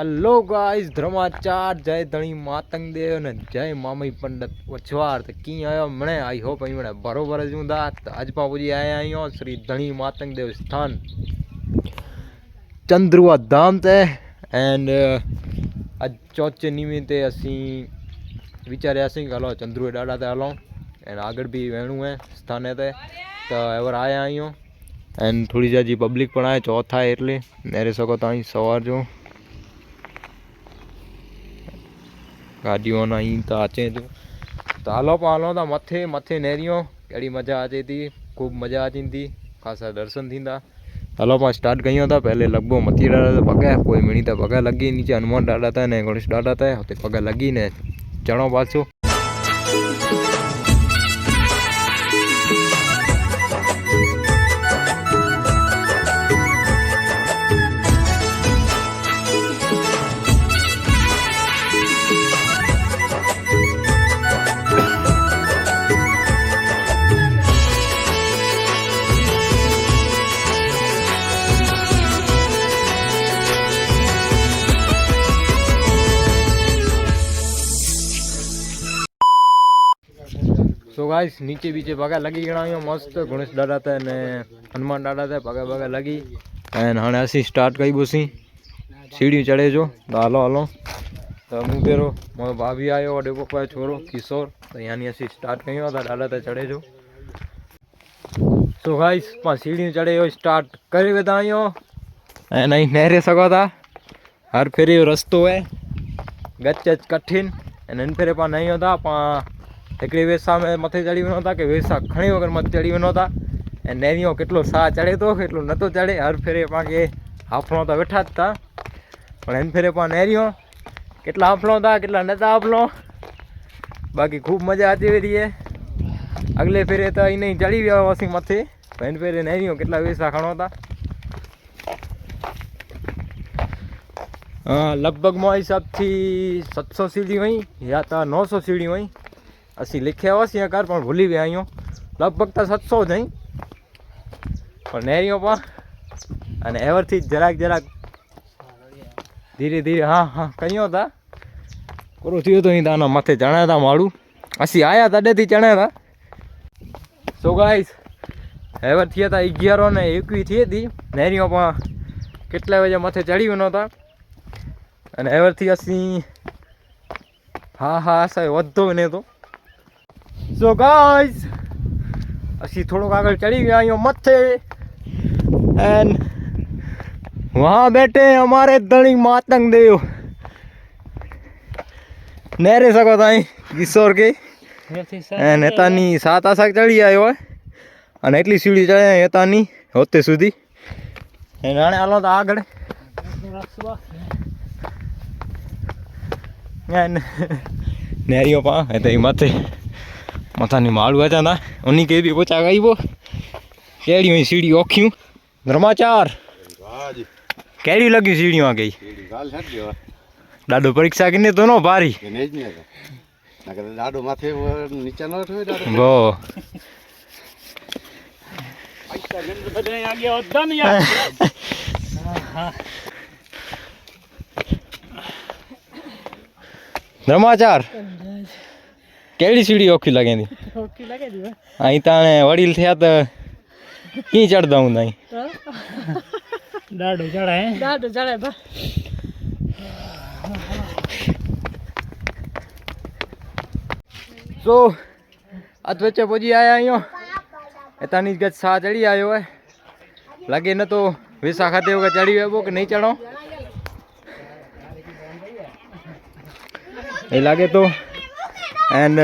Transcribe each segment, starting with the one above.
hello guys ધ્રમાચાર જય ધણી માતંગદેવ અને જય મામી પંડત વછવાર તો કી આવ્યો મને આઈ હોપ મને બરોબર જ હું દાત આજ બાપુજી આયા અહીંયા શ્રી ધણી માતંગદેવ સ્થાન ચંદ્રુઆ ધામ છે એન્ડ આજ ચોથ નિમિત્તે ਅਸੀਂ વિચાર્યા છે કે હલો ચંદ્રુએ દાડા તે હલો એન્ડ આગળ બી વેણું હે સ્થાને તે તો એવર આયા અહીંયા એન્ડ થોડી જાજી પબ્લિક પણ આવે ચોથા એટલે નેરે શકો તો અહીં સવાર જો ગાડીઓના અહીં તો આચે તો હાલો પણ હાલો था मथे मथे નેરિયો अहिड़ी मज़ा अचे थी ख़ूबु मज़ा अचनि थी ख़ासा दर्शन थींदा हलो पाण स्टार्ट कयूं था पहले लॻभॻि मथे ॾाढा त पॻा पोइ मिणी त पॻा लॻी नीचे हनुमान ॾाढा त ऐं गणेश ॾाढा त हुते पॻा लॻी न चढ़ो पाछो તો ગાઈસ નીચે બીચે પગા લગી ગણાવ્યો મસ્ત ગણેશ દાદા હતા અને હનુમાન દાદા હતા પગા પગા લગી અને હાણે હસી સ્ટાર્ટ કરી બોસી સીડી ચડે જો તો હાલો હાલો તો હું પેરો મારો ભાભી આવ્યો અડે પપ્પા છોરો કિશોર તો અહીંયાની હસી સ્ટાર્ટ કર્યો હતા દાદા ત્યાં ચડે જો તો ગાઈસ પણ સીડી ચડે એવો સ્ટાર્ટ કરી બધા અહીંયા અને અહીં નહેરે શકો હતા હર ફેરી રસ્તો હે ગચ કઠિન અને એન ફેરે પણ નહીં હતા પણ એકડી વેસા અમે મથે ચડી નહોતા કે વેસા ઘણી વગર મત ચડી નહોતા એ નેનીઓ કેટલો સા ચડે તો કેટલો નહોતો ચડે હર ફેરે પાંકે હાફણો તો બેઠા જ હતા પણ એમ ફેરે પણ નેરીઓ કેટલા હાફણો હતા કેટલા નહોતા હાફણો બાકી ખૂબ મજા આવતી હતી અગલે ફેરે તો એ નહીં ચડી ગયા વસી મથે એન ફેરે નેરીઓ કેટલા વેસા ખણો હતા લગભગમાં હિસાબથી સાતસો સીડી હોય યા તો નવસો સીડી હોય અસી લખ્યા હશે યાર પણ ભૂલી ગયા અહીંયા લગભગ તો સત્સો જ નહીં પણ નેરીઓ પણ અને એવરથી જરાક જરાક ધીરે ધીરે હા હા કહ્યો હતા કોરો થયો તો અહીં તાના માથે ચણ્યા હતા માળું અસી આવ્યા તડેથી ચણ્યા હતા સો ગાઈસ હેવર થયા હતા અગિયારો ને એકવી થઈ હતી નેરીઓ પણ કેટલા વાગે માથે ચડ્યું નહોતા અને એવરથી અસી હા હા સાહેબ વધતો ને તો સો ગાઈઝ પછી થોડોક આગળ ચડી ગયા અહીંયા મથે એન્ડ વહાં બેઠે અમારે ધણી માતંગ દેવ નેરે શકો તાઈ કિશોર કે અને હેતાની સાત આશાક ચડી આવ્યો અને એટલી સીડી ચડે હેતાની હોતે સુધી એને આણે હાલો તો આગળ નેરીઓ પા એ તો એ માથે मत नहीं मालू आ जाना उन्हीं के भी कुछ आ गई वो कैडी हुई सीढ़ी औखियों धर्माचार कैडी लगी सीढ़ियों आ गई दादो परीक्षा किन्ने तो ना भारी दादो કેડી સીડી ઓખી લાગે ની ઓખી લાગે દી અહીં તાણે વડીલ થયા તો કી ચડતા હું નહીં દાડો ચડે દાડો ચડે બા તો આજ વચ્ચે પહોંચી આયા અહીંયા એતાની ગત સા ચડી આવ્યો હોય લાગે ન તો વિસા ખાતે વગર ચડી આવ્યો કે નહીં ચડો એ લાગે તો એન્ડ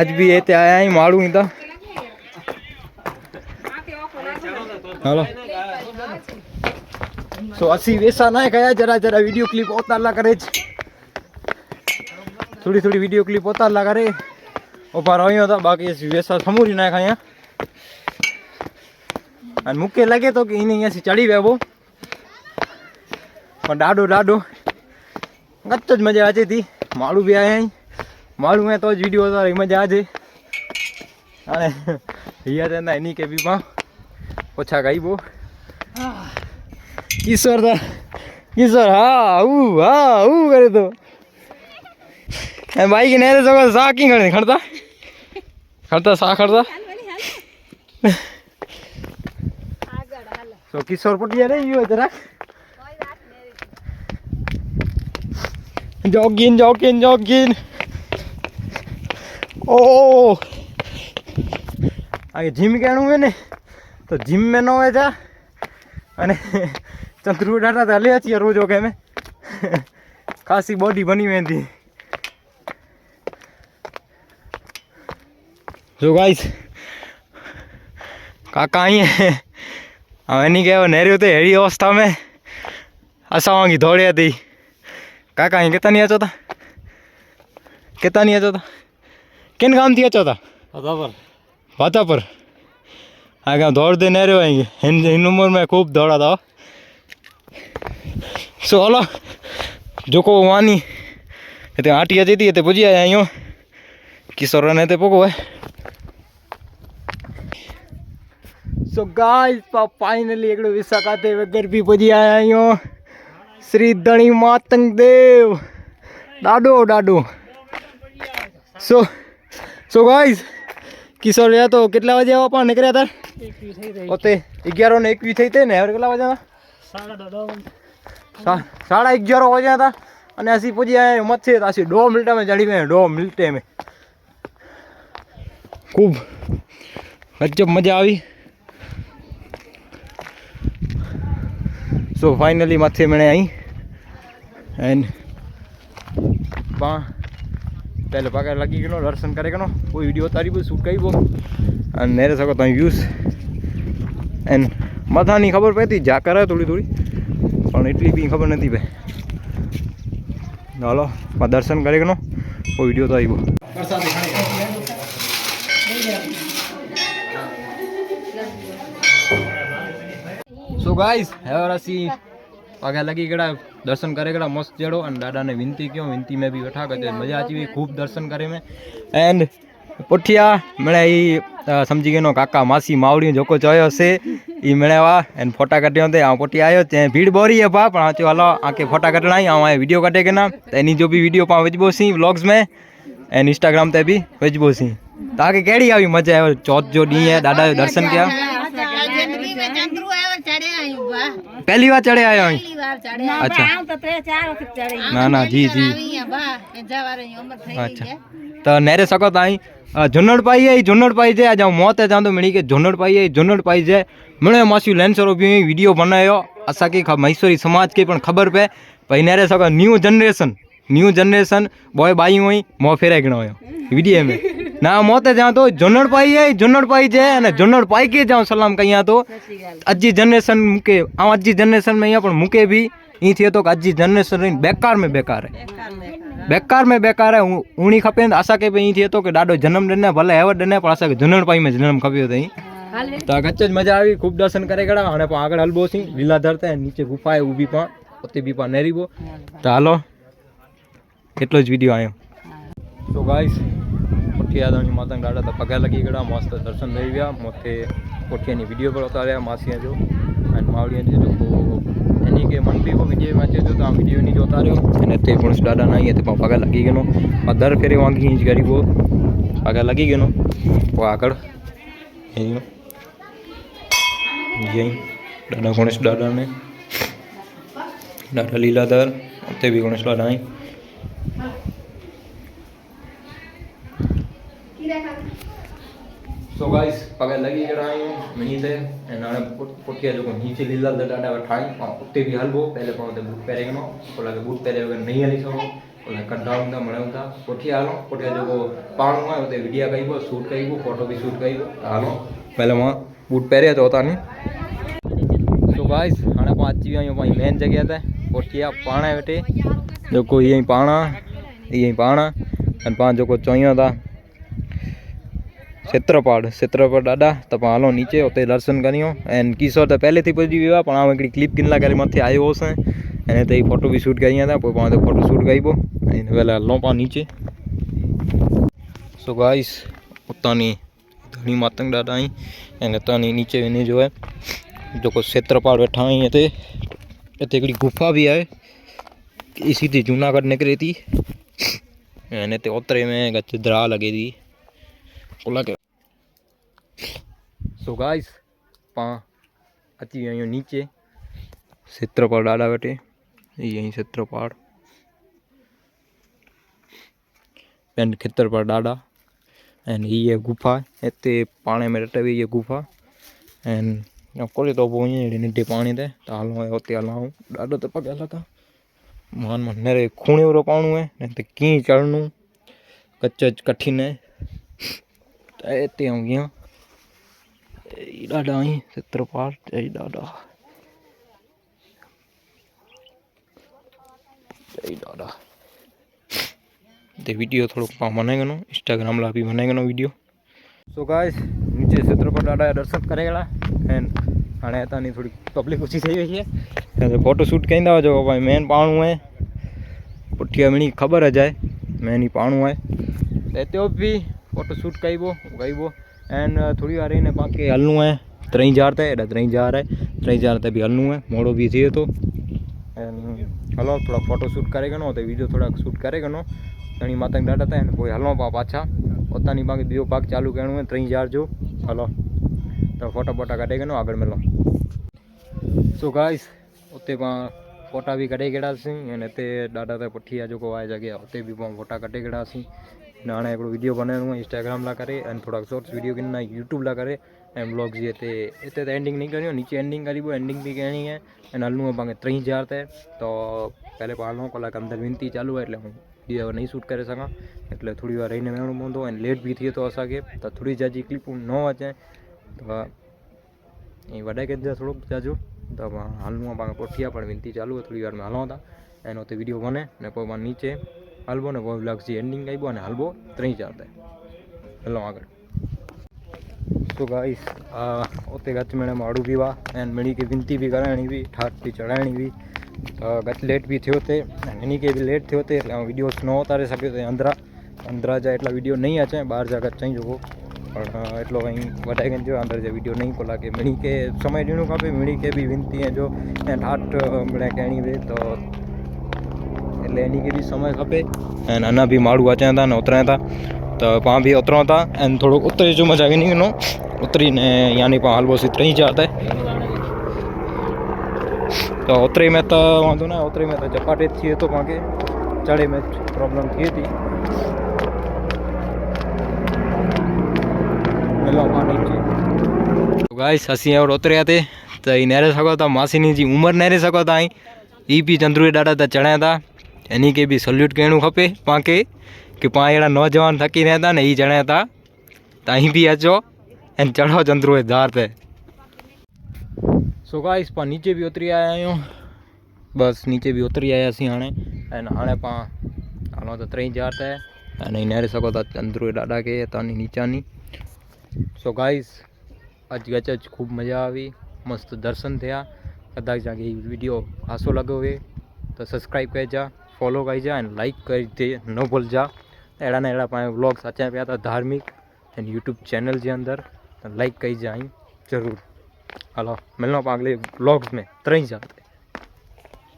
अज भी એ आया ही માળું इंदा हेलो सो असी वैसा ना गया जरा जरा वीडियो क्लिप ओता ला करे थोड़ी थोड़ी वीडियो क्लिप ओता ला करे ओ पर आयो था बाकी वैसा समूरी ना खाया और मुके लगे तो कि इने असी चढ़ी વેવો પણ ડાડો डाडो ગત જ મજા આચી હતી માળું બી આયા मारू मैं तो वीडियो तो रही मजा आज अरे ये तो ना इनी के भी पा ओछा गई वो ईश्वर दा ईश्वर हा उ करे तो भाई की नेरे सगा सा की खड़ता खड़ता सा खड़ता हल किशोर पटिया रे यो इधर जॉगिंग जॉगिंग जॉगिंग ओ आगे जिम के आणु मैंने तो जिम में न हो जा अने चंद्रू डाटा था ले अच्छी रोज हो गए मैं खासी बॉडी बनी हुई थी जो गाइस काका ही है हमें नहीं कहो नहरी होते हेड़ी अवस्था में असा वहाँ की दौड़े थी काका ही कितना आ जाता कितना आ जाता किन काम दिया चौथा फतेहपुर फतेहपुर आगे दौड़ते नहीं रहे आएंगे इन इन उम्र में खूब दौड़ा था सो हलो जो को वानी हिते तो आटिया जीती थी हिते पुॼी तो आया आहियूं किसो रन तो पुॻो है सो गाइस पा फाइनली हिकिड़ो विशाखा देव वग़ैरह बि पुॼी आया यूँ श्री धनी मातंग देव ॾाढो ॾाढो सो so, સો ગાઈઝ કિશોર રહ્યા તો કેટલા વાગે પણ નીકળ્યા હતા પોતે અગિયારો ને એકવી થઈ હતી ને હવે કેટલા વાગ્યા હતા સાડા અગિયારો વાગ્યા હતા અને આસી પછી મત છે આસી દો મિનિટે મેં ચડી મેં દો મિનિટે મેં ખૂબ ગજબ મજા આવી સો ફાઇનલી માથે મેળે અહીં એન્ડ બા તેલ પગે લાગી કેનો દર્શન કરે કેનો કોઈ વિડિયો ઉતારીબો અને નેરે શકો તમે યુઝ એ મધાની ખબર પડતી જા કરે થોડી થોડી પણ એટલી બી ખબર નથી ભાઈ નાલો દર્શન કરે કેનો કોઈ વિડિયો તો આઈબો સો ગાઈસ હેવ અ સી પગે લાગી કેડા दर्शन કરે ગળા મોસ જોડો અને દાદાને વિનંતી ક્યો વિનંતી મે બીઠા ગજે મજા આવી ખૂબ દર્શન કરી મે એન્ડ પોટિયા મણે ઈ સમજી કેનો કાકા માસી માવડી જોકો ચાયો છે ઈ મણેવા એન્ડ ફોટા ગટ્યોતે આ પોટી આયો તે ભીડ બોરી હે બા પણ હાચો હાલો આ કે ફોટા ગટલાઈ આઓ આ વિડિયો કટેકના તની જો બી વિડિયો પા વજબોસી વ્લોગ્સ મે એન્ડ ઇન્સ્ટાગ્રામ તે બી વજબોસી તાકે કેડી આવી મજા આવ્યો ચોથ જો ડી હે દાદા દર્શન કર્યા પહેલી વાર ચડે આવ્યો અચ્છા ના ના જી જી અચ્છા તો નેરે શકો તો અહીં જુનડ પાઈ જાય જુનડ પાઈ જાય આજે મોત જાઉં તો મળી કે જુનડ પાઈ જાય જુનડ પાઈ જાય મને માસી લેન્સર ઉભી વિડીયો બનાવ્યો અસાકી મૈસૂરી સમાજ કે પણ ખબર પે પછી નેરે શકો new generation new generation boy બાઈ હોય મો ફેરાઈ ગણો વિડીયો એમ ના મોતે જાઉં તો જુનડ પાઈ જાય જુનડ પાઈ જાય અને જુનડ પાઈ કે જાઉં સલામ કે અહીંયા તો અજી જનરેશન મૂકે આમ અજી જનરેશન અહીંયા પણ મૂકે બી અહીંથી તો કે અજી જનરેશન રહીને બેકાર મેં બેકાર હે બેકાર મેં બેકાર હે ઊણી ખપે ને આશા કે ભાઈ અહીંથી તો કે ડાડો જન્મ ડને ભલે હેવડ ડને પણ આશા કે જુનડ પાઈ મેં જન્મ ખપ્યો હતો તો ગચ્ચે જ મજા આવી ખૂબ દર્શન કરે ગળા અને પણ આગળ હલબો સિંહ લીલા ધરતા નીચે ગુફાએ ઊભી પણ પોતે બી પણ નેરીબો તો હાલો એટલો જ વિડીયો આવ્યો તો ગાઈશ उठी आया तो माता गाड़ा तो पगह लगी गड़ा मस्त दर्शन दे उठिया की वीडियो पर उतारे मासी जो मावड़ी जो इन्हीं के मन भी वो वीडियो में अच्छे तो वीडियो इन उतारे इतने पुलिस डाडा ना ही है पगह लगी गनो दर फेरे वागी इंज करी वो पगह लगी गनो वो आकड़ डाडा गणेश डाडा ने डाडा लीलाधर उत भी गणेश डाडा आई So guys, पगे लगी कराई मनी दे नाने पोटिया जो को नीचे लीला द डाडा ठाई और उठते भी हलबो पहले पाओ ते बूट पहरे गनो बोला के बूट पहरे वगैरह नहीं हली सको बोला कड्डाउन दा मणे दा पोटिया हालो पोटिया जो को पाणो है उते वीडियो कई गो शूट कई गो फोटो भी शूट कई गो हालो पहले वहां बूट पहरे तो होता नहीं तो गाइस हाणे पहुंची विया आहियूं भाई मेन जगह ते पोटिया पाणा वेठे जो को यही पाणा यही पाणा अन पाण जो को चोइयो था क्षेत्रपाड़ क्षेत्रपाड़ दादा तो पाण हलो नीचे हुते दर्शन करियूं ऐं किशोर तो पहले थी पुजी वो पा पाण हिकिड़ी क्लिप किन लाइ करे मथे आयो हुउसि ऐं फोटो भी शूट कई था पोइ पाण फोटो शूट कई पोइ ऐं हिन महिल नीचे सो गाइस उतां धनी मातंग दादा आई ऐं हितां नीचे वे जो आहे जेको क्षेत्रपाड़ वेठा आई इतने इतने एक गुफ़ा भी है इसी सीधी जूनागढ़ निकिरे थी ऐं हिन ते में गच दरा लगे थी उन खे सो गाइस પા अची અહીંયા નીચે ક્ષેત્રપાળ દાદા બેઠે એ અહીં ક્ષેત્રપાળ એન્ડ ખેતર પર દાડા એન્ड ये गुफा इतने पाने में रटे हुई ये गुफा एंड कोले तो वो ये नीटे पानी थे तो हाल में होते हाल हूँ डाडो तो पग अलग था मान मन ने खूणे वालों पाणू है ने तो की चढ़नू कच्चे कठिन है तो इतने हम यहाँ ढाडा वीडियो थोड़ो कहाँ बनाएंगे ना इंस्टाग्राम ला भी बनाएंगे ना वीडियो सो गाइस नीचे सत्र पर डाडा दर्शन करे हाँ हाँ थोड़ी पब्लिक उची सही हुई है तो फोटो शूट कहता हो जो भाई मेन पानु है पुठिया मिणी खबर है जाए मेन ही पानु है तो भी फोटो शूट कहबो गईबो एन uh, थोड़ी हारे इन्हें पाके हलू है त्रई हजार तो एडा त्रई हजार है त्रई जार तभी हलू है मोड़ो भी थे तो हलो थोड़ा फोटो शूट करेगा ना तो वीडियो थोड़ा शूट करेगा ना धनी माता डाटा था कोई हलो पा पाछा उतना नहीं बाकी बो पाक चालू करो है त्रई हजार जो हलो तो फोटा फोटा कटेगा ना आगे मिलो सो गाइस उत्ते फोटा भी कटे गेड़ा सी एन इतने डाटा तो पुठिया जो है जगह उत भी फोटा कटे गेड़ा सी નાણા એકડો વિડિયો બનેનો Instagram લા કરે અને થોડાક શોર્ટ વિડિયો ગinna YouTube લા કરે અને બ્લોગ જેતે એટલે એન્ડિંગ ન કરીયો નીચે એન્ડિંગ કરીબો એન્ડિંગ બી કેની કે અને આલનું બાંગ 3000 તે તો પહેલે પાલ હું કોલા કમન દ્રવિંતી ચાલુ એટલે હું બી હવે નહી શૂટ કરી શકા એટલે થોડીવાર રહીને મેણો મોંદો અને લેટ બી થી તો અસા કે તો થોડી જાજી ક્લિપ નો વાચે તો એ વડાઈ કે જો થોડું કાજુ તો હાલમાં બાંગ પોઠીયા પર વિંતી ચાલુ થોડીવારમાં હાલો તો એનો તે વિડિયો બને અને કોઈમાં નીચે હાલવો ને કોઈ વ્લોગ જે એન્ડિંગ આવ્યો અને હાલવો ત્રણ ચાર થાય હલો આગળ તો ગાઈસ उते गच में माड़ू भी हुआ एंड मिणी की विनती भी कराइणी हुई ठाट भी चढ़ाइणी हुई तो गच लेट भी थियो ते हिन खे बि लेट थियो ते એટલે હું વિડિયોસ નો ઉતારી શક્યો તે અંદરા અંદરા જા એટલા વિડિયો નહીં આચે બહાર જા ગચ ચઈ જોકો પણ એટલો કંઈ વટાઈ ગયો અંદર જે વિડિયો નહીં કોલા કે મિણી કે સમય દેણું કાપે મિણી કે બી વિનતી હે જો એન્ડ હાટ મળે કેણી વે તો लेने के भी समय खपे एन अना भी माड़ू अचा था उतरा था तो पा भी उतरा था एंड थोड़ो उतरे जो मजा भी नहीं उतरी ने यानी पा हलवो सी त्री चार तो ओतरे में तो वो ना ओतरे में तो चपाटे थे तो पा चढ़े में प्रॉब्लम थे थी तो गाइस असी और उतरे थे तो ये नहरे सको था मासी जी उम्र नहरे सको था ई पी चंद्रू डाटा तो चढ़ाया था એની કે બી સલ્યુટ કહેણું ખપે પાંકે કે પાંયડા નોજવાન થકીને હતા ને એ જણ્યા હતા તો અહીં બી અચો એને ચઢો ચંદ્રુ એ ધાર તે સો ગાઈસ પણ નીચે બી ઉતરી આવ્યા બસ નીચે બી ઉતરી આવ્યા છીએ હાણે અને હાણે પા હાલો તો ત્રણ હજાર તે અને નહેરી શકો તો ચંદ્રુ દાદા કે તાની નીચાની સો ગાઈસ આજ ગચ ખૂબ મજા આવી મસ્ત દર્શન થયા કદાચ આગે વિડીયો ખાસો લાગ્યો હોય તો સબસ્ક્રાઈબ કરજા फॉलो कर जा लाइक कर न भूल जा अड़ा ना अड़ा पा ब्लॉग्स अचान पाया धार्मिक एंड यूट्यूब चैनल के अंदर लाइक कर जाए जरूर हलो मिलना पा अगले ब्लॉग्स में त्रई